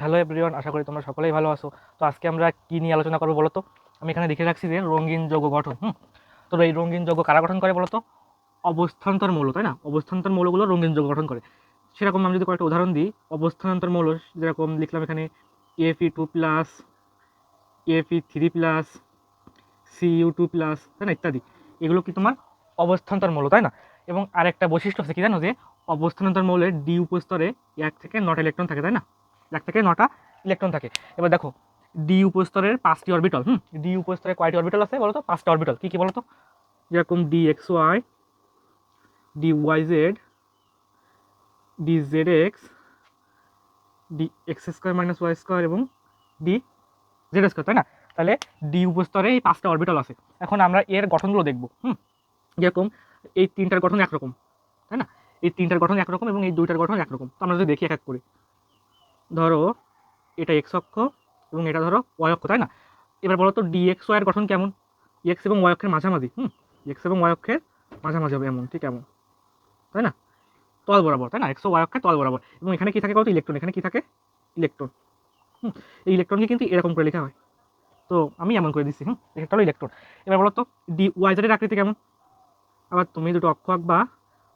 Hello everyone আশা করি তোমরা সকলেই ভালো আছো। তো আজকে আমরা কি নিয়ে আলোচনা করব বলো তো? আমি এখানে দেখে রাখছি যে রঙিন যৌগ গঠন, হুম? তো এই রঙিন যৌগ কারা গঠন করে বলো তো? অবস্থান্তর মৌল, তাই না? অবস্থান্তর মৌলগুলো রঙিন যৌগ গঠন করে। সেরকম আমি যদি কয়েকটা উদাহরণ দিই, অবস্থান্তর মৌল যেরকম লিখলাম এখানে FE two plus FE three plus CU two plus তাই না, ইত্যাদি। এগুলো কি তোমার? অবস্থান্তর মৌল, তাই না? এবং আরেকটা বৈশিষ্ট্য আছে কি জানো যে, অবস্থান্তর মৌলের ডি উপস্তরে এক থেকে নটা ইলেকট্রন থাকে, তাই না? এক থেকে নটা ইলেকট্রন থাকে। এবার দেখো ডি উপস্তরের পাঁচটি অরবিটাল হুম? ডি উপস্তরে কয়টি অরবিটাল আছে বলো তো পাঁচটা অরবিটাল কী কী বলো তো যেরকম d x y d y z d z x d x square minus y square এবং ডি জেড স্কোয়ার তাই না? তাহলে ডি উপস্তরে এই পাঁচটা অরবিটাল আছে। এখন আমরা এর গঠনগুলো দেখব, হুম? যেরকম এই তিনটার গঠন একরকম, তাই না? এই তিনটার গঠন একরকম এবং এই দুইটার গঠন একরকম। তো আমরা যদি দেখি এক এক করে। ধরো এটা এক্স অক্ষ এবং এটা ধরো ওয়াই অক্ষ, তাই না? এবার বলো তো ডি এক্স ওয়াইয়ের গঠন কেমন? এক্স এবং ওয়াই অক্ষের মাঝামাঝি, হুম? এক্স এবং ওয়াই অক্ষের মাঝামাঝি হবে এমন, ঠিক এমন, তাই না? তল বরাবর, তাই না? এক্স ও ওয়াই অক্ষের তল বরাবর। এবং এখানে কি থাকে কত ইলেকট্রন এখানে কি থাকে? Electron hmm? এই ইলেকট্রনকে কিন্তু এরকম করে লেখা হয়। তো আমি এমন করে দিচ্ছি, হুম? এটা হলো ইলেকট্রন এবার বলো তো ডি ওয়াই জেডের আকৃতি কেমন? আবার তুমি দুটো অক্ষ আঁকবা,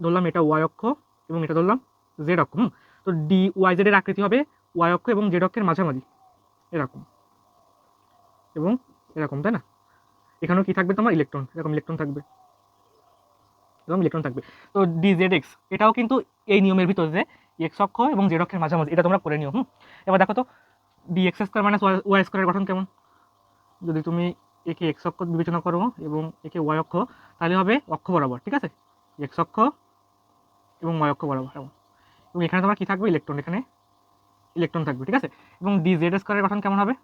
ধরলাম এটা ওয়াই অক্ষ এবং এটা ধরলাম জেড অক্ষ, হুম? তো ডি ওয়াই জেডের আকৃতি হবে ওয়াই অক্ষ এবং জেড অক্ষের মাঝামাঝি। এরকম। এবং এরকম, তাই না? এখানেও কি থাকবে তোমার? ইলেকট্রন। এরকম ইলেকট্রন থাকবে। এবং ইলেকট্রন থাকবে। তো ডি জেড এক্স এটাও কিন্তু এই নিয়মের ভিতরে যে এক্স অক্ষ এবং জেড অক্ষের মাঝামাঝি, এটা তোমরা করে নিও, হুম? এবার দেখো তো d x square minus y স্কোয়ারের গঠন কেমন? যদি তুমি একে এক্স অক্ষ বিবেচনা করো এবং একে ওয়াই অক্ষ, তাহলে হবে অক্ষ বরাবর, ঠিক আছে? এক্স অক্ষ এবং ওয়াই অক্ষ বরাবর। এবং এখানে তোমার কী থাকবে? ইলেকট্রন এখানে ইলেকট্রন থাকবে, ঠিক আছে? এবং ডি জেড স্কোয়ারের গঠন কেমন হবে?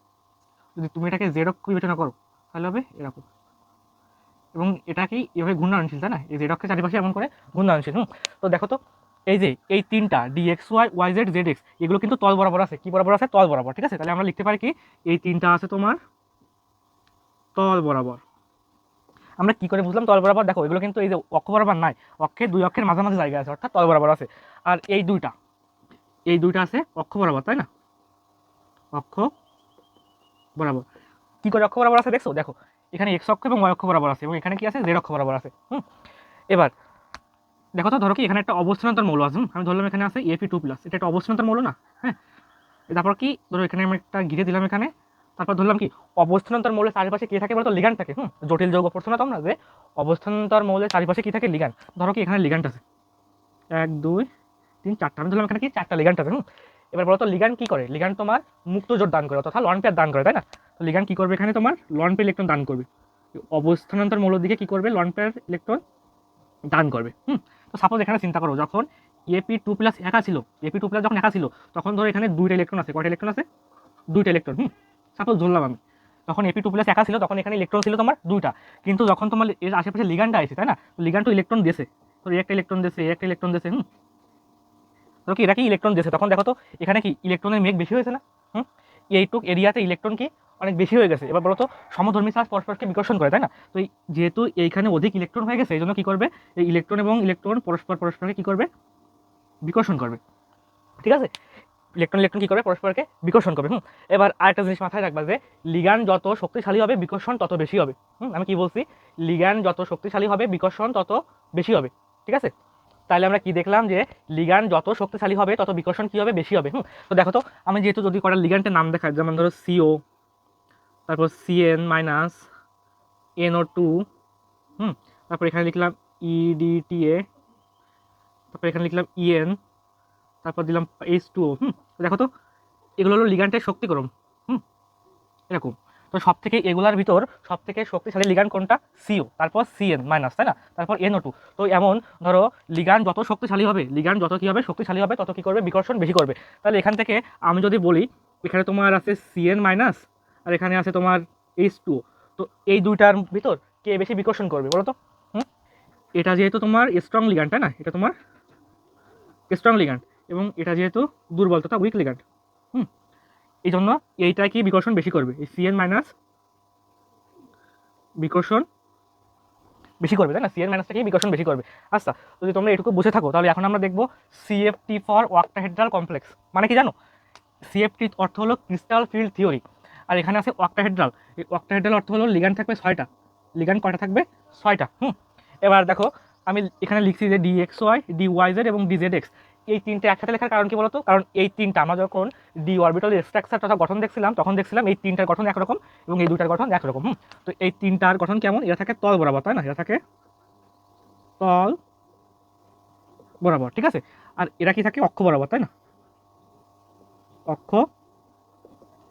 যদি তুমি এটাকে জেড অক্ষ বিবেচনা করো, তাহলে হবে এরকম। এবং এটাকেই এভাবে ঘূর্ণায়নশীল তাই না? এই জেড অক্ষের চারিপাশে এমন করে ঘূর্ণায়নশীল হুম? তো দেখো তো, এই যে, এই তিনটা d x y y z z x এগুলো কিন্তু তল বরাবর আছে। কি বরাবর আছে? তল বরাবর, ঠিক আছে? তাহলে আমরা লিখতে পারি কি, এই তিনটা আছে তোমার তল বরাবর। আমরা কি করে বুঝলাম? তল বরাবর, দেখো, এগুলো কিন্তু এই যে অক্ষ বরাবর নাই, অক্ষের দুই অক্ষের মাঝামাঝি জায়গা আছে, অর্থাৎ তল বরাবর আছে। আর এই দুইটা এই দুইটা আছে, অক্ষ বরাবর, তাই না? অক্ষ বরাবর। কি করে অক্ষ বরাবর আছে দেখছ? দেখো, এখানে এক্স অক্ষ এবং ওয়াই অক্ষ বরাবর আছে, এবং এখানে কি আছে? জেড অক্ষ বরাবর আছে। হুম? এবার, দেখো তো, ধরো কি, এখানে একটা অবস্থানান্তর মৌল আছে। আমি ধরলাম এখানে আছে এপি টু প্লাস এটা একটা অবস্থানান্তর মৌল না? হ্যাঁ? তারপর কি, ধরো এখানে আমি একটা ঘিরে দিলাম এখানে। তারপর ধরলাম কি, অবস্থানান্তর মৌলের চারিপাশে কি থাকে বলতো? লিগান থাকে। হুম? জটিল যৌগ পড়ছো না তোমরা যে, অবস্থানান্তর মৌলের চারিপাশে কি থাকে? লিগান ধরো কি, এখানে লিগান্ট আছে। এক, দুই তিন চারটা আমি ধরলাম এখানে কি? চারটা লিগান্ট আছে হুম? এবার বলো তো লিগান কি করে? লিগান তোমার মুক্ত জোট দান করে তথা লন পেয়ার দান করে, তাই না? তো লিগান কি করবে এখানে তোমার? লন পেয়ার ইলেকট্রন দান করবে। অবস্থানান্তর মৌলের দিকে কি করবে? লন পেয়ার ইলেকট্রন দান করবে, হুম? তো সাপোজ এখানে চিন্তা করো, যখন এপি টু প্লাস একা ছিল এপি টু প্লাস যখন একা ছিল, তখন ধরো এখানে দুইটা ইলেকট্রন আছে। কয়টা ইলেকট্রন আছে? দুইটা ইলেকট্রন হুম? সাপোজ ধরলাম আমি। যখন এপি টু প্লাস একা ছিল, তখন এখানে ইলেকট্রন ছিল তোমার দুইটা। কিন্তু যখন তোমার এর আশেপাশে লিগানটা আছে, তাই না? লিগান তো ইলেকট্রন দিয়েছে। তো একটা ইলেকট্রন দিয়েছে একটা ইলেকট্রন দিয়েছে, হুম? তো কি এটা কি ইলেকট্রন দিয়েছে। তখন দেখো তো, এখানে কি ইলেকট্রনের মেঘ বেশি হয়েছে না? হুম? এইটুক এরিয়াতে ইলেকট্রন কি অনেক বেশি হয়ে গেছে। এবার বলো তো সমধর্মী চার্জ পরস্পরকে বিকর্ষণ করে, তাই না? তো যেহেতু এইখানে অধিক ইলেকট্রন হয়ে গেছে, এই জন্য কী করবে? এই ইলেকট্রন এবং ইলেকট্রন পরস্পর পরস্পরকে কী করবে? বিকর্ষণ করবে। ঠিক আছে? ইলেকট্রন ইলেকট্রন কী করবে? পরস্পরকে বিকর্ষণ করবে। হুম? এবার আরেকটা জিনিস মাথায় রাখবা যে লিগান যত শক্তিশালী হবে, বিকর্ষণ তত বেশি হবে। হুম? আমি কি বলছি? লিগান যত শক্তিশালী হবে, বিকর্ষণ তত বেশি হবে। ঠিক আছে? তাহলে আমরা কি দেখলাম যে লিগান যত শক্তিশালী হবে, তত বিকর্ষণ কী হবে? বেশি হবে, হুম? তো দেখো তো, আমি যেহেতু যদি কটা লিগানটের নাম দেখাই, যেমন ধরো সিও তারপর সিএন মাইনাস এনও টু হুম? তারপর এখানে লিখলাম ইডিটিএ তারপর এখানে লিখলাম ইএন তারপর দিলাম এইচ টু হুম? দেখো তো, এগুলো হলো লিগান্টের শক্তিকরণ হুম? এরকম। তো সব থেকে এগুলার ভিতর সব থেকে শক্তিশালী লিগান কোনটা? সিও তারপর সিএন মাইনাস তাই না? তারপর এনও টু তো এমন, ধরো লিগান যত শক্তিশালী হবে লিগান যত কী হবে, শক্তিশালী হবে, তত কী করবে? বিকর্ষণ বেশি করবে। তাহলে এখান থেকে আমি যদি বলি, এখানে তোমার আছে সিএন মাইনাস আর এখানে আছে তোমার এইচ টু তো এই দুইটার ভিতর কে বেশি বিকর্ষণ করবে, বলো তো? হুম? এটা যেহেতু তোমার স্ট্রং লিগান্ড তাই না? এটা তোমার স্ট্রং লিগান্ড এবং এটা যেহেতু দুর্বল তথা উইক লিগান্ড হুম? এই জন্য এইটা কি বিকর্ষণ বেশি করবে, এই সিএন মাইনাস বিকর্ষণ বেশি করবে, তাই না? সিএন মাইনাসটাকেই বিকর্ষণ বেশি করবে। আচ্ছা যদি তোমরা এটুকু বুঝে থাকো, তাহলে এখন আমরা দেখব সিএফটি ফর ওয়াক্টাহেড্রাল কমপ্লেক্স মানে কি জানো? সিএফটি অর্থ হলো ক্রিস্টাল ফিল্ড থিওরি আর এখানে আছে অক্টাহেড্রাল এই অক্টাহেড্রাল অর্থ হলো লিগান থাকবে ছয়টা। লিগান কয়টা থাকবে? ছয়টা। হুম। এবার দেখো, আমি এখানে লিখছি যে D X Y D Y Z এবং ডিজেড এক্স এই তিনটে একসাথে লেখার কারণ কি বলতো? কারণ এই তিনটা, আমরা যখন ডি অরবিটাল স্ট্রাকচার তথা গঠন দেখছিলাম, তখন দেখছিলাম এই তিনটার গঠন একরকম এবং এই দুটার গঠন একরকম, হুম? তো এই তিনটার গঠন কেমন? এরা থাকে তল বরাবর, তাই না? এরা থাকে তল বরাবর, ঠিক আছে? আর এরা কি থাকে? অক্ষ বরাবর, তাই না? অক্ষ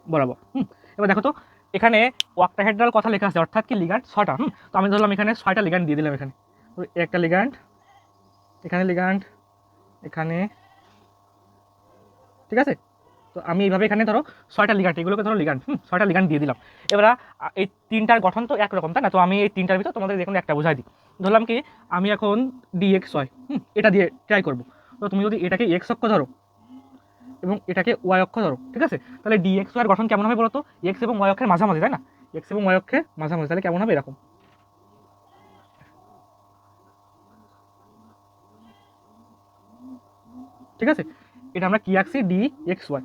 বরাবর, হুম? এবার দেখো তো, এখানে ওয়াক্টাহেড্রাল কথা লেখা আছে, অর্থাৎ কি লিগান্ড ছটা, হুম? তো আমি ধরলাম এখানে ছয়টা লিগান্ড দিয়ে দিলাম এখানে। একটা লিগান্ড এখানে লিগান্ড এখানে। ঠিক আছে? তো আমি এইভাবে এখানে ধরো ছয়টা লিগান্ড, এগুলোকে ধরো লিগান্ড, হুম, ছয়টা লিগান্ড দিয়ে দিলাম। এবার এই তিনটার গঠন তো একরকম, তাই না? তো আমি এই তিনটার ভিতর তোমাদের দেখুন একটা বোঝাই দিই। ধরলাম কি, আমি এখন ডিএক্স হয় হুম, এটা দিয়ে ট্রাই করব। তো তুমি যদি এটাকে এক্স অক্ষ ধরো এবং এটাকে ওয়াই অক্ষ ধরো, ঠিক আছে? তাহলে ডি ডিএক্স ওয়ার গঠন কেমন হবে বলো তো এক্স এবং ওয়াই অক্ষের মাঝামাঝি, তাই না? এক্স এবং ওয়াই অক্ষের মাঝামাঝি, তাহলে কেমন হবে? এরকম। ঠিক আছে? এটা আমরা কি আঁকছি? ডি এক্স ওয়াই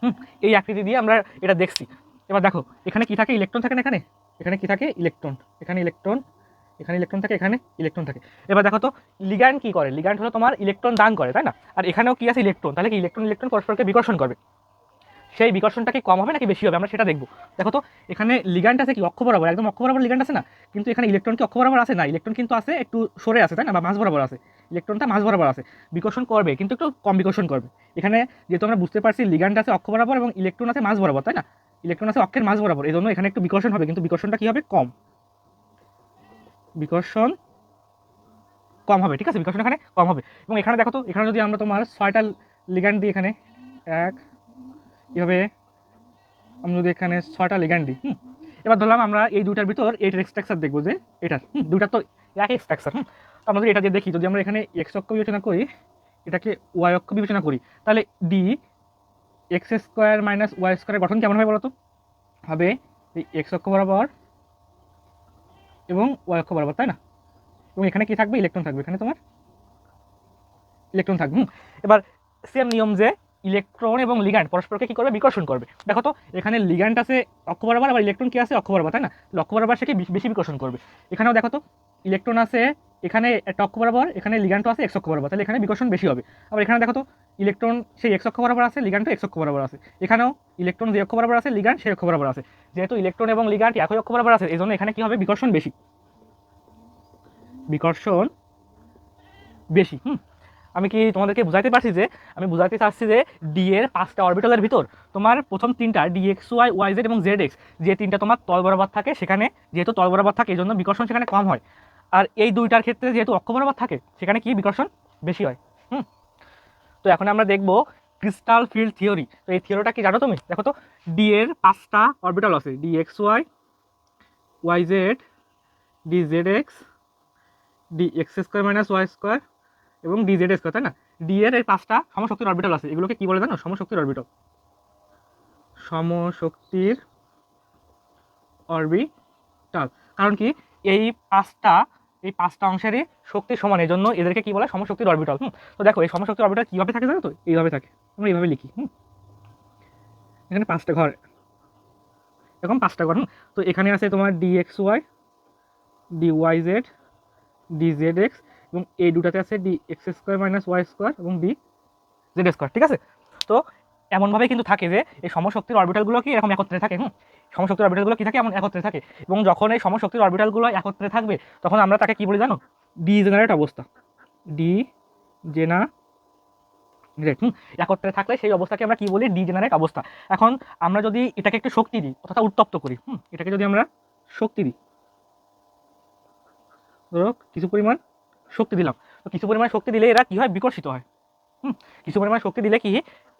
হুম, এই আকৃতি দিয়ে আমরা এটা দেখছি। এবার দেখো, এখানে কি থাকে? ইলেকট্রন থাকে না এখানে? এখানে কি থাকে? ইলেকট্রন। এখানে ইলেকট্রন এখানে ইলেকট্রন থাকে, এখানে ইলেকট্রন থাকে। এবার দেখো তো লিগ্যান্ড কী করে? লিগ্যান্ড হলো তোমার ইলেকট্রন দান করে, তাই না? আর এখানেও কি আছে? ইলেকট্রন। তাহলে কি ইলেকট্রন ইলেকট্রন পরস্পরকে বিকর্ষণ করবে। সেই বিকর্ষণটা কি কম হবে নাকি বেশি হবে? আমরা সেটা দেখব। দেখো তো, এখানে লিগ্যান্ড আছে কি? অক্ষ বরাবর, একদম অক্ষ বরাবর লিগ্যান্ড আছে না? কিন্তু এখানে ইলেকট্রন কি অক্ষ বরাবর আছে? না ইলেকট্রন কিন্তু আছে, একটু সরে আছে, তাই না? বা মাঝ বরাবর আছে। ইলেকট্রনটা মাঝ বরাবর আছে। বিকর্ষণ করবে, কিন্তু একটু কম বিকর্ষণ করবে। এখানে যেহেতু আমরা বুঝতে পারছি লিগ্যান্ড আছে অক্ষ বরাবর এবং ইলেকট্রন আছে মাঝ বরাবর, তাই না? ইলেকট্রন আছে অক্ষের মাঝ বরাবর এই জন্য এখানে একটু বিকর্ষণ হবে, কিন্তু বিকর্ষণটা কি হবে? কম। বিকর্ষণ কম হবে, ঠিক আছে? বিকর্ষণ এখানে কম হবে। এবং এখানে দেখো তো, এখানে যদি আমরা তোমার ছয়টা লিগ্যান্ড দিই এখানে, এক এভাবে আমরা যদি এখানে ছয়টা লিগ্যান্ড দিই, হুম, এবার ধরলাম আমরা এই দুটার ভিতর এইটার স্ট্রাকচার দেখব যে এটার দুটার তো একই স্ট্রাকচার হুম আমরা যদি এটা দিয়ে দেখি, যদি আমরা এখানে এক্স অক্ষ বিবেচনা করি, এটাকে ওয়াই অক্ষ বিবেচনা করি, তাহলে d x square minus y স্কোয়ারের গঠন কেমন হবে বলতো? হবে এই এক্স অক্ষ বরাবর এবং ওয়াই অক্ষ বরাবর, তাই না? এবং এখানে কি থাকবে? ইলেকট্রন থাকবে, এখানে তোমার ইলেকট্রন থাকবে। এবার সেম নিয়ম যে ইলেকট্রন এবং লিগ্যান্ড পরস্পরকে কী করবে? বিকর্ষণ করবে। দেখো তো, এখানে লিগ্যান্ড আছে অক্ষ বরাবর, আবার ইলেকট্রন কি আছে? অক্ষ বরাবর, তাই না? অক্ষ বরাবর সে কি বেশি- বিকর্ষণ করবে। এখানেও দেখো তো, ইলেকট্রন আছে, এখানে একটা অক্ষ বরাবর, এখানে লিগ্যান্ড আছে, এক্স অক্ষ বরাবর, তাহলে এখানে বিকর্ষণ বেশি হবে। আবার এখানে দেখো তো, ইলেকট্রন সেই এক্স অক্ষ বরাবর আছে লিগ্যান্ড এক্স অক্ষ বরাবর আছে। এখানেও ইলেকট্রন যে অক্ষ বরাবর আছে লিগ্যান্ড সেই অক্ষ বরাবর আছে। যেহেতু ইলেকট্রন এবং লিগ্যান্ড একই অক্ষ বরাবর আছে এই জন্য এখানে কি হবে? বিকর্ষণ বেশি। বিকর্ষণ বেশি, হুম? আমি কি তোমাদেরকে বুঝাইতে পারছি যে, আমি বুঝাইতে চাচ্ছি যে ডি এর পাঁচটা অরবিটালের ভিতর তোমার প্রথম তিনটা d x y y z এবং জেড এক্স যে তিনটা তোমার তল বরাবর থাকে সেখানে, যেহেতু তল বরাবর থাকে এই জন্য বিকর্ষণ সেখানে কম হয়। আর এই দুইটার ক্ষেত্রে যেহেতু অক্ষ বরাবর থাকে, সেখানে কি বিকর্ষণ? বেশি হয়। হুম? তো এখন আমরা দেখব ক্রিস্টাল ফিল্ড থিওরি তো এই থিওরিটা কি জানো তুমি? দেখো তো ডি এর পাঁচটা অরবিটাল আছে। D x y y z d z x d x square minus y square এবং ডি জেড স্কোয়ার তাই না? ডি এর এই পাঁচটা সমশক্তির অরবিটাল আছে। এগুলোকে কি বলে জানো? সমশক্তির অরবিটাল সমশক্তির অরবিটাল কারণ কি? এই পাঁচটা এই পাঁচটা অংশেরই শক্তি সমান এই জন্য এদেরকে কি বলে? সমশক্তির অরবিটাল হুম? তো দেখো, এই সমশক্তির অরবিটাল কীভাবে থাকে জানো তো? এইভাবে থাকে। আমরা এইভাবে লিখি, হুম? এখানে পাঁচটা ঘর। এরকম পাঁচটা ঘর, হুম? তো এখানে আছে তোমার d x y d y z d z x এবং এই দুটাতে আছে d x square minus y square এবং ডি জেড স্কোয়ার ঠিক আছে? তো এমনভাবে কিন্তু থাকে যে এই সমশক্তির অরবিটালগুলো কি এরকম একত্রে থাকে, হুম? সমশক্তির অরবিটালগুলো কি থাকে? এমন একত্রে থাকে। এবং যখন এই সমশক্তির অরবিটালগুলো একত্রে থাকবে, তখন আমরা তাকে কি বলি জানো? ডি জেনারেট অবস্থা। Degenerate hmm? একত্রে থাকলে সেই অবস্থাকে আমরা কী বলি? ডিজেনারেট অবস্থা। এখন আমরা যদি এটাকে একটু শক্তি দিই, অর্থাৎ উত্তপ্ত করি, হুম? এটাকে যদি আমরা শক্তি দিই, ধরো, কিছু পরিমাণ শক্তি দিলাম। তো কিছু পরিমাণ শক্তি দিলে এরা কি হয়? বিকর্ষিত হয়। হুম, কিছু পরিমাণ শক্তি দিলে কি?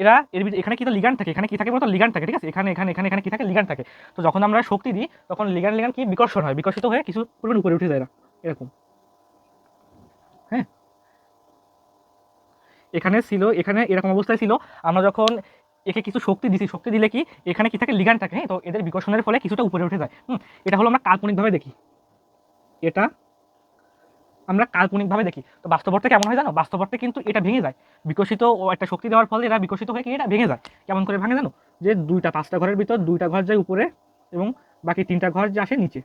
এরা এর এখানে কি তো লিগান থাকে, এখানে কি থাকে বলতো? লিগান থাকে, ঠিক আছে? এখানে এখানে এখানে এখানে কি থাকে? লিগান থাকে। তো যখন আমরা শক্তি দিই, তখন লিগান লিগান কি? বিকর্ষণ হয়। বিকশিত হয়ে কিছু পরিমাণ উপরে উঠে যায় এরা, এরকম। হ্যাঁ? এখানে ছিল, এখানে এরকম অবস্থায় ছিল। আমরা যখন একে কিছু শক্তি দিছি, শক্তি দিলে কি? এখানে কি থাকে? লিগান থাকে হ্যাঁ? তো এদের বিকর্ষণের ফলে কিছুটা উপরে উঠে যায়। হুম, এটা হলো আমরা কাল্পনিকভাবে দেখি। এটা আমরা কাল্পনিকভাবে দেখি। তো বাস্তব কেমন হয় জানো? বাস্তব কিন্তু এটা ভেঙে যায়। বিকশিত ও একটা শক্তি দেওয়ার ফলে এরা বিকশিত হয়ে কি এটা ভেঙে যায়। কেমন করে ভাঙে জানো? যে দুইটা পাঁচটা ঘরের ভিতর দুইটা ঘর যায় উপরে এবং বাকি তিনটা ঘর যে আসে নিচে।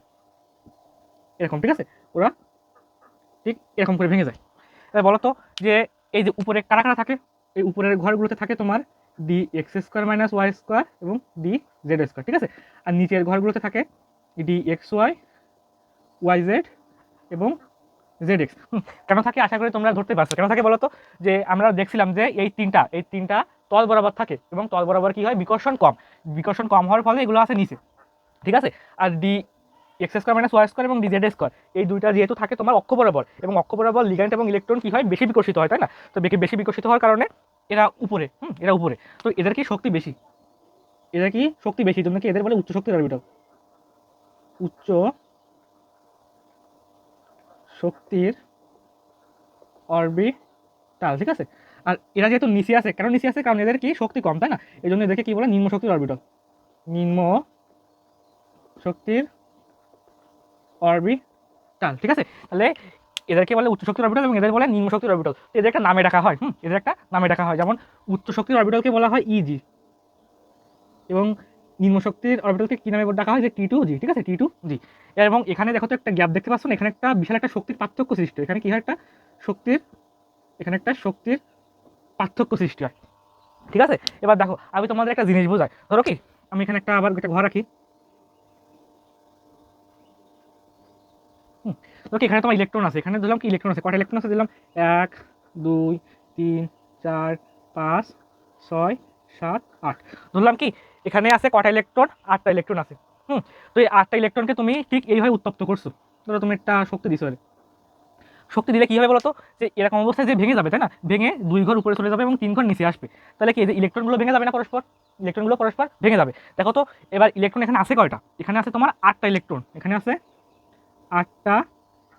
এরকম, ঠিক আছে? ওরা ঠিক এরকম করে ভেঙে যায়। এবার বলো তো যে এই যে উপরে কারা কারা থাকে? এই উপরের ঘরগুলোতে থাকে তোমার d x square minus y square এবং ডি জেড স্কোয়ার ঠিক আছে? আর নিচের ঘরগুলোতে থাকে d x y y z এবং জেড এক্স কেন থাকে? আশা করি তোমরা ধরতে পারছ। কেন থাকে বলো তো যে আমরা দেখছিলাম যে এই তিনটা এই তিনটা তল বরাবর থাকে এবং তল বরাবর কি হয়? বিকর্ষণ কম। বিকর্ষণ কম হওয়ার ফলে এগুলো আছে নিচে। ঠিক আছে? আর d x square minus y square এবং ডি জেড স্কোয়ার এই দুইটা যেহেতু থাকে তোমার অক্ষ বরাবর এবং অক্ষ বরাবর লিগ্যান্ড এবং ইলেকট্রন কি হয়? বেশি বিকশিত হয়, তাই না? তো বেশি- বিকশিত হওয়ার কারণে এরা উপরে, হুম, এরা উপরে। তো এদের কি শক্তি বেশি? এদের কি শক্তি বেশি? জন্য কি এদের বলে উচ্চ শক্তির অরবিটাল উচ্চ শক্তির অরবিটাল ঠিক আছে? আর এরা যেহেতু নিচে আছে, কেন নিচে আছে? কারণ এদের কি? শক্তি কম, তাই না? এই জন্য এদেরকে কি বলে? নিম্ন শক্তির অরবিটাল নিম্ন শক্তির অরবিটাল ঠিক আছে? তাহলে এদেরকে বলে উচ্চ শক্তির অরবিটাল এবং এদের বলে নিম্ন শক্তির অরবিটাল তো এদের একটা নামে ডাকা হয়, হুম? এদের একটা নামে ডাকা হয়। যেমন উচ্চ শক্তির অরবিটালকে বলা হয় ইজি এবং নিম্ন শক্তির অরবিটালকে কী নামে ডাকা হয়? যে টি টু জি ঠিক আছে? টি টু জি এবং এখানে দেখো তো একটা গ্যাপ দেখতে পাচ্ছ এখানে একটা বিশাল একটা শক্তির পার্থক্য সৃষ্টি হয়। এখানে কি হয়? একটা শক্তির এখানে একটা শক্তির পার্থক্য সৃষ্টি হয়। ঠিক আছে? এবার দেখো আমি তোমাদের একটা জিনিস বোঝাই। ধরো কি আমি এখানে একটা আবার একটা ঘর রাখি। হুম, ধরো কি এখানে তোমার ইলেকট্রন আছে। এখানে দিলাম কি ইলেকট্রন আছে। কটা ইলেকট্রন আছে? দিলাম এক দুই তিন চার পাঁচ ছয় সাত আট। ধরলাম কি এখানে আছে কটা ইলেকট্রন আটটা ইলেকট্রন আছে। হুম, তো এই আটটা ইলেকট্রনকে তুমি ঠিক এইভাবে উত্তপ্ত করছ। ধরো তুমি একটা শক্তি দিছো। শক্তি দিলে কী হবে বলো তো যে এরকম অবস্থায় যে ভেঙে যাবে, তাই না? ভেঙে দুই ঘর উপরে চলে যাবে এবং তিন ঘর নিচে আসবে। তাহলে কি ইলেকট্রনগুলো ভেঙে যাবে না পরস্পর? ইলেকট্রনগুলো পরস্পর ভেঙে যাবে। দেখো তো, এবার ইলেকট্রন এখানে আছে কয়টা? এখানে আছে তোমার আটটা ইলেকট্রন এখানে আছে আটটা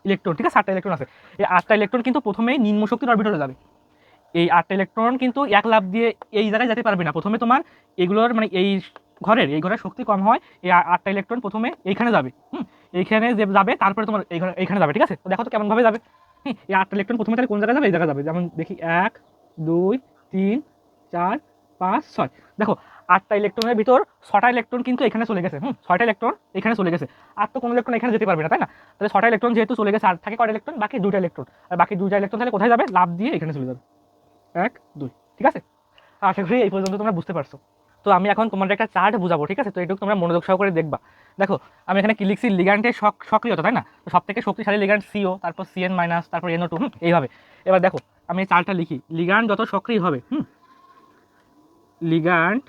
ইলেকট্রন ঠিক আছে? আটটা ইলেকট্রন আছে। এই আটটা ইলেকট্রন কিন্তু প্রথমেই নিম্ন শক্তির অরবিটালে যাবে। এই আটটা ইলেকট্রন কিন্তু এক লাভ দিয়ে এই জায়গায় যেতে পারবে না। প্রথমে তোমার এগুলোর মানে এই ঘরের এই ঘরের শক্তি কম হয়, এই আটটা ইলেকট্রন প্রথমে এইখানে যাবে, হুম? এইখানে যে যাবে, তারপরে তোমার এইখানে এইখানে যাবে, ঠিক আছে? তো দেখো তো কেমনভাবে যাবে। হুম, এই আটটা ইলেকট্রন প্রথমে তাহলে কোন জায়গায় যাবে? এই জায়গায় যাবে। যেমন দেখি, এক, দুই, তিন, চার, পাঁচ, ছয়। দেখো, আটটা ইলেকট্রনের ভিতর ছটা ইলেকট্রন কিন্তু এখানে চলে গেছে, হুম? ছয়টা ইলেকট্রন এখানে চলে গেছে। আর তো কোনো ইলেকট্রন এখানে যেতে পারবে না, তাই না? তাহলে ছটা ইলেকট্রন যেহেতু চলে গেছে আর থাকে কটা ইলেকট্রন বাকি দুইটা ইলেকট্রন আর বাকি দুইটা ইলেকট্রন তাহলে কোথায় যাবে? লাভ দিয়ে এখানে চলে যাবে। এক, দুই, ঠিক আছে? আশা করি এই পর্যন্ত তোমরা বুঝতে পারছ। তো আমি এখন তোমাদের একটা চার্ট বুঝাবো, ঠিক আছে? তো এটুকু তোমরা মনোযোগ সহকারে দেখবা। দেখো, আমি এখানে কি লিখছি? লিগান্টের সক্রিয়তা, তাই না? তো সব থেকে শক্তিশালী লিগান্ট সিও তারপর সিএন মাইনাস তারপর এনও টু হুম, এইভাবে। এবার দেখো, আমি চার্টটা লিখি। লিগান্ট যত সক্রিয় হবে, হুম লিগান্ট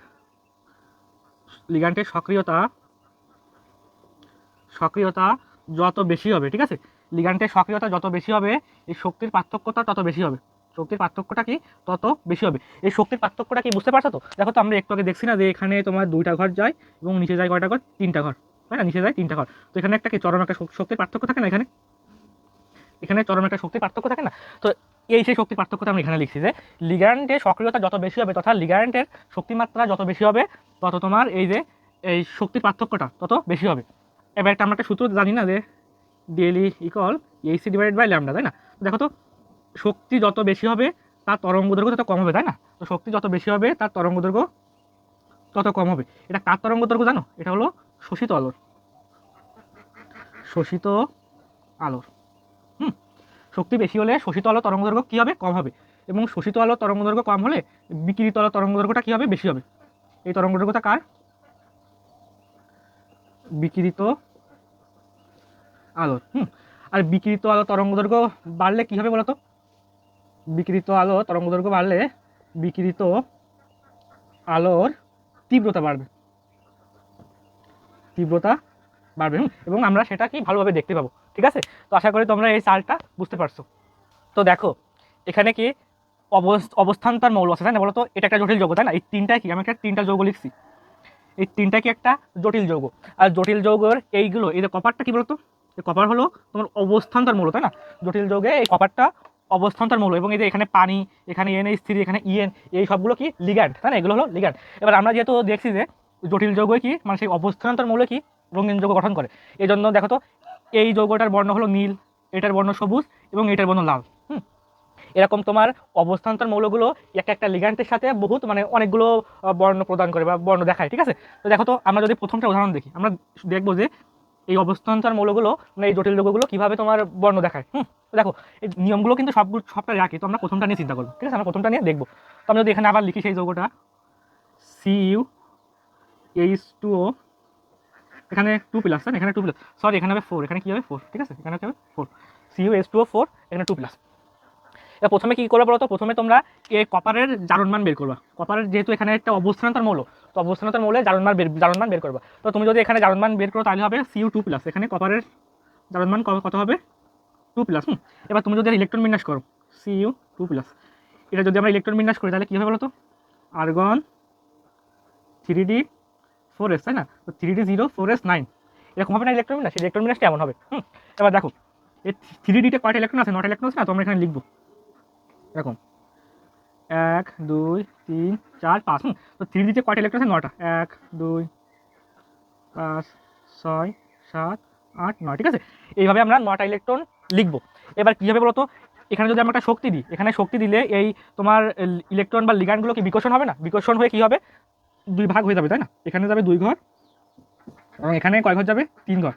লিগান্টের সক্রিয়তা সক্রিয়তা যত বেশি হবে, ঠিক আছে? লিগান্টের সক্রিয়তা যত বেশি হবে, এই শক্তির পার্থক্যটা তত বেশি হবে। শক্তির পার্থক্যটা কি? তত বেশি হবে। এই শক্তির পার্থক্যটা কি বুঝতে পারছ তো? দেখো তো, আমরা একটু আগে দেখছি না যে এখানে তোমার দুইটা ঘর যায় এবং নিচে যায় কয়টা ঘর? তিনটা ঘর। তাই না? নিচে যায় তিনটা ঘর। তো এখানে একটা কি? চরম একটা শক্তির পার্থক্য থাকে না এখানে? এখানে চরম একটা শক্তির পার্থক্য থাকে না? তো এই সেই শক্তির পার্থক্যটা আমি এখানে লিখছি যে লিগান্টের সক্রিয়তা যত বেশি হবে তথা লিগান্টের শক্তিমাত্রা যত বেশি হবে, তত তোমার এই যে, এই শক্তির পার্থক্যটা তত বেশি হবে। এবার একটা আমরা একটা সূত্র জানি না যে del E equal HC divided by lambda তাই না? দেখো তো শক্তি যত বেশি হবে, তার তরঙ্গ দৈর্ঘ্য তত কম হবে, তাই না? তো শক্তি যত বেশি হবে, তার তরঙ্গ দৈর্ঘ্য তত কম হবে। এটা কার তরঙ্গ দৈর্ঘ্য জানো? এটা হলো শোষিত আলোর। শোষিত আলোর। হুম? শক্তি বেশি হলে শোষিত আলো তরঙ্গ দৈর্ঘ্য কী হবে? কম হবে। এবং শোষিত আলো তরঙ্গ দৈর্ঘ্য কম হলে বিকিরিত আলো তরঙ্গ দৈর্ঘ্যটা কী হবে? বেশি হবে। এই তরঙ্গ দৈর্ঘ্যটা কার? বিকিরিত আলোর। হুম? আর বিকিরিত আলো তরঙ্গ দৈর্ঘ্য বাড়লে কী হবে বলো তো বিকিরিত আলো তরঙ্গ দৈর্ঘ্য বাড়লে বিকৃত আলোর তীব্রতা বাড়বে। তীব্রতা বাড়বে এবং আমরা সেটা কি ভালোভাবে দেখতে পাবো, ঠিক আছে? তো আশা করি তোমরা এই চালটা বুঝতে পারছ। তো দেখো, এখানে কি অবস্থান তার মৌল আছে, তাই না? বলো তো, এটা একটা জটিল যৌগ, তাই না? এই তিনটা কি? আমি একটা তিনটা যৌগ লিখছি। এই তিনটা কি একটা জটিল যৌগ? আর জটিল যৌগের এইগুলো, এই যে কপারটা কি বলতো এই কপার হলো তোমার অবস্থানতার মৌল, তাই না? জটিল যৌগে এই কপারটা অবস্থানতার মৌল এবং এই যে এখানে পানি, এখানে এন এইচ থ্রি এখানে ইএন এই সবগুলো কি লিগ্যান্ড তাই না? এগুলো হলো লিগ্যান্ড এবার আমরা যেহেতু দেখছি যে জটিল যৌগ কি মানে সেই অবস্থানতার মৌল কি, রঙিন যৌগ গঠন করে। এই জন্য দেখো তো, এই যৌগটার বর্ণ হলো নীল, এটার বর্ণ সবুজ এবং এটার বর্ণ লাল। হুম? এরকম তোমার অবস্থান্তর মৌলগুলো একটা একটা লিগ্যান্টের সাথে বহুত মানে অনেকগুলো বর্ণ প্রদান করে বা বর্ণ দেখায়, ঠিক আছে? তো দেখো তো, আমরা যদি প্রথমটা উদাহরণ দেখি, আমরা দেখব যে এই অবস্থান্তর মৌলগুলো মানে এই জটিল যৌগগুলো কীভাবে তোমার বর্ণ দেখায়, হুম? দেখো, এই নিয়মগুলো কিন্তু সবগুলো সবটা রাখি তো আমরা প্রথমটা নিয়ে চিন্তা করব, ঠিক আছে? আমরা প্রথমটা নিয়ে দেখব। তো আমি যদি এখানে আবার লিখি সেই যৌগটা C U H two O এখানে টু প্লাস এখানে টু প্লাস সরি এখানে হবে ফোর এখানে কী হবে? ফোর ঠিক আছে? এখানে হবে four C U H two O four এখানে টু প্লাস প্রথমে কি করবে বলো তো প্রথমে তোমরা এই কপারের জারণমান বের করবা। কপারের যেহেতু এখানে একটা অবস্থানতার মৌল, তো অবস্থানতার মৌলে জারণমান বের জারণমান বের করবা। তো তুমি যদি এখানে জারণমান বের করো, তাহলে হবে সিউ টু প্লাস এখানে কপারের জারণমান কত হবে? Two plus hmm. এবার তুমি যদি ইলেকট্রন বিন্যাস করো সিইউ টু প্লাস এটা যদি আমরা ইলেকট্রন বিন্যাস করি, তাহলে কী হবে বলো তো argon three D four S তাই না? তো three D zero four S nine এরকম হবে না ইলেকট্রন বিন্যাস? ইলেকট্রন বিন্যাস কেমন হবে। হুম। এবার দেখো, এই থ্রি ডিতে কয়টা ইলেকট্রন আছে? নটা ইলেকট্রন আছে না? তো আমরা এখানে লিখব। এরকম। এক, দুই, তিন, চার, পাঁচ, হুম, তো থ্রি ডিতে কয়টা ইলেকট্রন আছে? নটা এক, দুই, পাঁচ, ছয়, সাত, আট, নয়, ঠিক আছে? এইভাবে আমরা নটা ইলেকট্রন লিখব। এবার কী হবে বলো তো এখানে যদি আমরা একটা শক্তি দিই, এখানে শক্তি দিলে এই তোমার ইলেকট্রন বা লিগানগুলো কি বিকশন হবে না? বিকশন হয়ে কী হবে? দুই ভাগ হয়ে যাবে, তাই না? এখানে যাবে দুই ঘর, এবং এখানে কয় ঘর যাবে? তিন ঘর।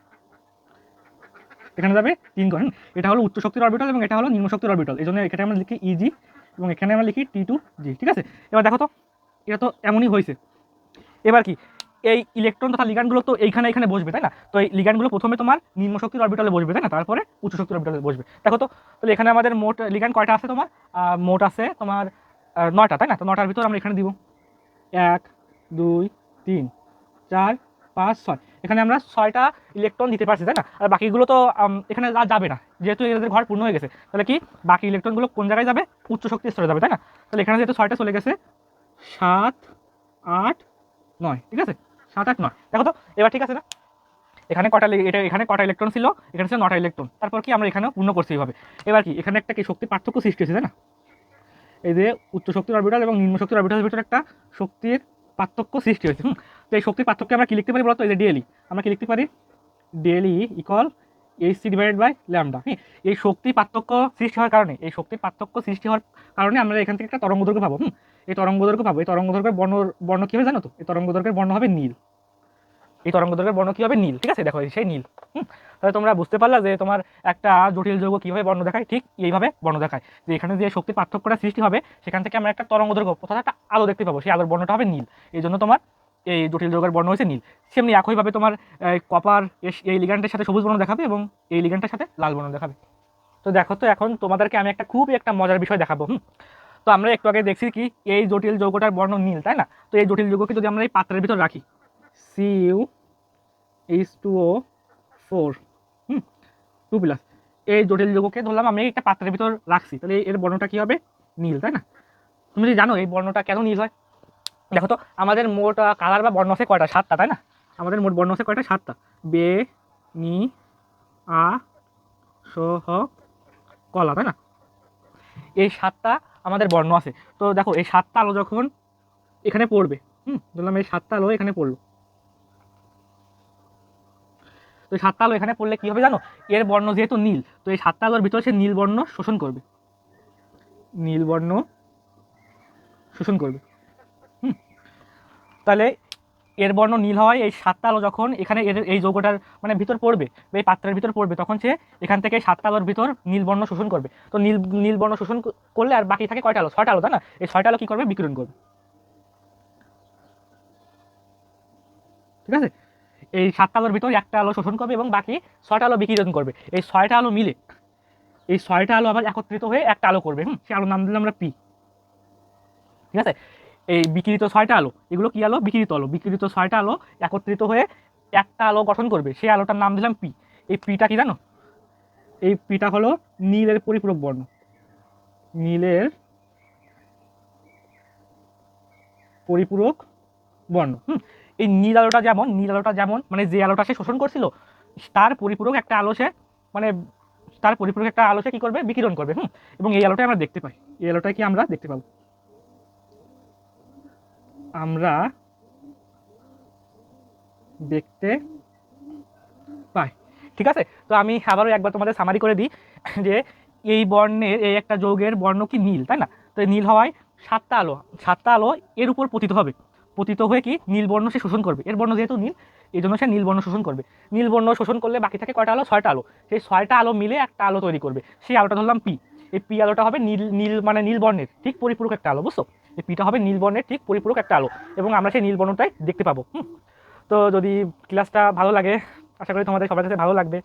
এখানে যাবে তিন হুম। এটা হলো উচ্চ শক্তির অরবিটাল এবং এটা হলো নিম্ন শক্তির অরবিটাল এই জন্য এখানে আমরা লিখি ইজি এবং এখানে আমরা লিখি টি টু জি ঠিক আছে? এবার দেখো তো, এটা তো এমনই হয়েছে। এবার কি, এই ইলেকট্রন তথা লিগানগুলো তো এইখানে এখানে বসবে, তাই না? তো এই লিগানগুলো প্রথমে তোমার নিম্ন শক্তির অরবিটালে বসবে, তাই না? তারপরে উচ্চ শক্তির অরবিটালে বসবে। দেখো তো, তাহলে এখানে আমাদের মোট লিগান কয়টা আছে তোমার? মোট আছে তোমার নয়টা, তাই না? তো নটার ভিতর আমরা এখানে দিব। এক, দুই, তিন, চার পাঁচ, ছয়। এখানে আমরা ছয়টা ইলেকট্রন দিতে পারছি, তাই না? আর বাকিগুলো তো এখানে আর যাবে না। যেহেতু এদের ঘর পূর্ণ হয়ে গেছে, তাহলে কি বাকি ইলেকট্রনগুলো কোন জায়গায় যাবে? উচ্চ শক্তি স্তরে যাবে, তাই না? তাহলে এখানে যেহেতু ছয়টা চলে গেছে, সাত, আট, নয়, ঠিক আছে? সাত, আট, নয়। দেখো তো, এবার ঠিক আছে না? এখানে কটা এটা এখানে কটা ইলেকট্রন ছিল, এখানে ছিল নটা ইলেকট্রন তারপর কি আমরা এখানেও পূর্ণ করছি এইভাবে। এবার কি, এখানে একটা কি শক্তি পার্থক্য সৃষ্টি হয়েছে, তাই না? এই যে উচ্চ শক্তির অরবিটাল এবং নিম্ন শক্তির অরবিটালের ভিতরে একটা শক্তির পার্থক্য সৃষ্টি হয়েছে। হুম, তো এই শক্তির পার্থক্য আমরা কি লিখতে পারি বলতো? এই যে ডিএলই আমরা কি লিখতে পারি? Del E equal H C divided by lambda হ্যাঁ এই শক্তি পার্থক্য সৃষ্টি হওয়ার কারণে, এই শক্তির পার্থক্য সৃষ্টি হওয়ার কারণে আমরা এখান থেকে একটা তরঙ্গ দৈর্ঘ্য পাবো, হুম? এই তরঙ্গ দৈর্ঘ্য পাবো। এই তরঙ্গ দৈর্ঘ্যের বর্ণ বর্ণ কী হবে জানো তো? এই তরঙ্গ দৈর্ঘ্যের বর্ণ হবে নীল। এই তরঙ্গ দৈর্ঘ্যের বর্ণ কী হবে নীল? ঠিক আছে, দেখো সেই নীল। হুম? তাহলে তোমরা বুঝতে পারলা যে তোমার একটা জটিল যৌগ কীভাবে বর্ণ দেখায়? ঠিক এইভাবে বর্ণ দেখায়। যে এখানে যে শক্তির পার্থক্যটা সৃষ্টি হবে, সেখান থেকে আমরা একটা তরঙ্গ দৈর্ঘ্য অর্থাৎ একটা আলো দেখতে পাবো। সেই আলোর বর্ণটা হবে নীল। এই জন্য তোমার এই জটিল যৌগের বর্ণ হয়েছে নীল। সেমনি একইভাবে তোমার কপার এই লিগানটার সাথে সবুজ বর্ণ দেখাবে এবং এই লিগানটার সাথে লাল বর্ণ দেখাবে। তো দেখো তো এখন তোমাদেরকে আমি একটা খুবই একটা মজার বিষয় দেখাবো, হুম? তো আমরা একটু আগে দেখছি কি এই জটিল যৌগটার বর্ণ নীল, তাই না? তো এই জটিল যৌগকে যদি আমরা এই পাত্রের ভিতর রাখি C U H two O four hmm two plus এই জটিল যৌগকে ধরলাম আমি একটা পাত্রের ভিতর রাখছি। তাহলে এর বর্ণটা কী হবে? নীল, তাই না? তুমি যদি জানো এই বর্ণটা কেন নীল হয়? দেখো তো, আমাদের মোট কালার বা বর্ণ আছে কয়টা? সাতটা, তাই না? আমাদের মোট বর্ণ আছে কয়টা? সাতটা। বে, নি, আ সহ কলা তাই না? এই সাতটা আমাদের বর্ণ আছে। তো দেখো, এই সাতটা আলো যখন এখানে পড়বে, হুম, ধরলাম এই সাতটা আলো এখানে পড়ল। তো সাতটা আলো এখানে পড়লে কী হবে জানো? এর বর্ণ যেহেতু নীল, তো এই সাতটা আলোর ভিতরে সে নীল বর্ণ শোষণ করবে। নীল বর্ণ শোষণ করবে। তাহলে এর বর্ণ নীল হয় এই সাতটা আলো যখন এখানে এর, এই যৌগটার মানে ভিতর পড়বে, বা এই পাত্রের ভিতর পড়বে, তখন সে এখান থেকে সাতটা ভিতর নীল বর্ণ শোষণ করবে। তো নীল নীল বর্ণ শোষণ করলে আর বাকি থাকে কয়টা আলো? ছয়টা আলো, তাই না? এই ছয়টা আলো কী করবে? বিকিরণ করবে। ঠিক আছে? এই সাতটা আলোর ভিতর একটা আলো শোষণ করবে এবং বাকি ছয়টা আলো বিকিরণ করবে। এই ছয়টা আলো মিলে, এই ছয়টা আলো আবার একত্রিত হয়ে একটা আলো করবে। হুম, সে আলোর নাম দিলাম আমরা পি। ঠিক আছে? এই বিকিরিত ছয়টা আলো, এগুলো কি আলো? বিকিরিত আলো। বিকিরিত ছয়টা আলো একত্রিত হয়ে একটা আলো গঠন করবে। সেই আলোটার নাম দিলাম পি। এই পিটা কি জানো? এই পিটা হলো নীলের পরিপূরক বর্ণ। নীলের পরিপূরক বর্ণ। হুম এই নীল আলোটা যেমন, নীল আলোটা যেমন মানে যে আলোটা সে শোষণ করছিল, তার পরিপূরক একটা আলো সে মানে তার পরিপূরক একটা আলো সে কী করবে? বিকিরণ করবে, হুম? এবং এই আলোটাই আমরা দেখতে পাই। এই আলোটাই কি আমরা দেখতে পাবো? আমরা দেখতে পাই। ঠিক আছে? তো আমি আবারও একবার তোমাদের সামারি করে দিই যে এই বর্ণের, এই একটা যৌগের বর্ণ কি নীল, তাই না? তো নীল হওয়ায় সাতটা আলো সাতটা আলো এর উপর পতিত হবে। পতিত হয়ে কি নীল বর্ণ সে শোষণ করবে। এর বর্ণ যেহেতু নীল, এই জন্য সে নীল বর্ণ শোষণ করবে। নীল বর্ণ শোষণ করলে বাকি থাকে কয়টা আলো? ছয়টা আলো। সেই ছয়টা আলো মিলে একটা আলো তৈরি করবে। সেই আলোটা ধরলাম পি। এই পি আলোটা হবে নীল নীল মানে নীল বর্ণের ঠিক পরিপূরক একটা আলো, বুঝছ? এই পিটা হবে নীল বর্ণের ঠিক পরিপূরক একটা আলো এবং আমরা সেই নীল বর্ণটাই দেখতে পাবো। তো যদি ক্লাসটা ভালো লাগে, আশা করি তোমাদের সবার কাছে ভালো লাগবে।